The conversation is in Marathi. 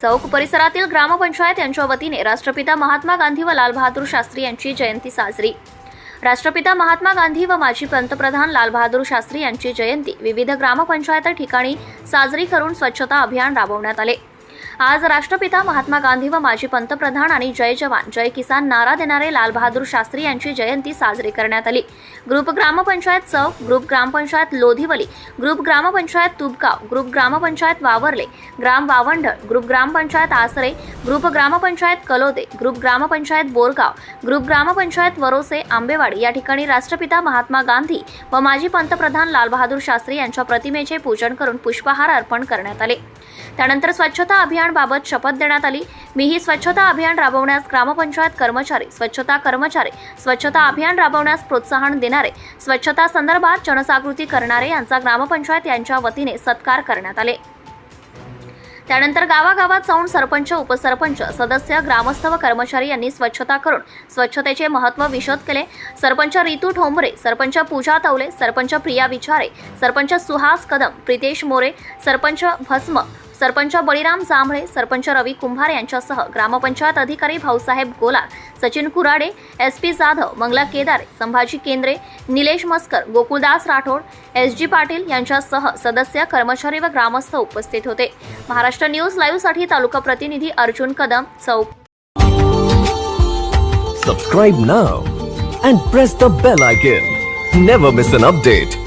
चौक परिसरातील ग्रामपंचायत यांच्या वतीने राष्ट्रपिता महात्मा गांधी व लालबहादूर शास्त्री यांची जयंती साजरी. राष्ट्रपिता महात्मा गांधी व माजी पंतप्रधान लालबहादूर शास्त्री यांची जयंती विविध ग्रामपंचायत ठिकाणी साजरी करून स्वच्छता अभियान राबवण्यात आले. आज राष्ट्रपिता महात्मा गांधी व माजी पंतप्रधान आणि जय जवान जय किसान नारा देणारे लालबहादूर शास्त्री यांची जयंती साजरी करण्यात आली. Group gram panchayat Chowk group gram panchayat Lodhivali group gram panchayat Tubgaon group gram panchayat Vavarle ग्राम Vavandhal group gram panchayat Asare group gram panchayat Kalode group gram panchayat Borgaon group gram panchayat Varose Ambewadi या ठिकाणी राष्ट्रपिता महात्मा गांधी व माजी पंतप्रधान लालबहादूर शास्त्री यांच्या प्रतिमेचे पूजन करून पुष्पहार अर्पण करण्यात आले. त्यानंतर स्वच्छता अभियानबाबत शपथ देण्यात आली. मीही स्वच्छता अभियान राबवण्यास ग्रामपंचायत कर्मचारी स्वच्छता कर्मचारी स्वच्छता अभियान राबवण्यास प्रोत्साहन देणारे स्वच्छता संदर्भात जनजागृती करणारे यांचा ग्रामपंचायत यांच्या वतीने सत्कार करण्यात आले. त्यानंतर गावागावात जाऊन सरपंच उपसरपंच सदस्य ग्रामस्थ व कर्मचारी यांनी स्वच्छता करून स्वच्छतेचे महत्त्व विशद केले. सरपंच रितू ठोंबरे सरपंच पूजा तवले सरपंच प्रिया विचारे सरपंच सुहास कदम प्रितेश मोरे सरपंच भस्म सरपंच बळीराम जांभळे सरपंच रवी कुंभार यांच्यासह ग्रामपंचायत अधिकारी Bhausaheb Golar Sachin Kurade S P Jadhav Mangala Kedare Sambhaji Kendre Nilesh Maskar Gokuldas Rathod S G Patil यांच्यासह सदस्य कर्मचारी व ग्रामस्थ उपस्थित होते. महाराष्ट्र न्यूज लाईव्हसाठी तालुका प्रतिनिधी Arjun Kadam Chowk. Subscribe now and press the bell icon never miss an update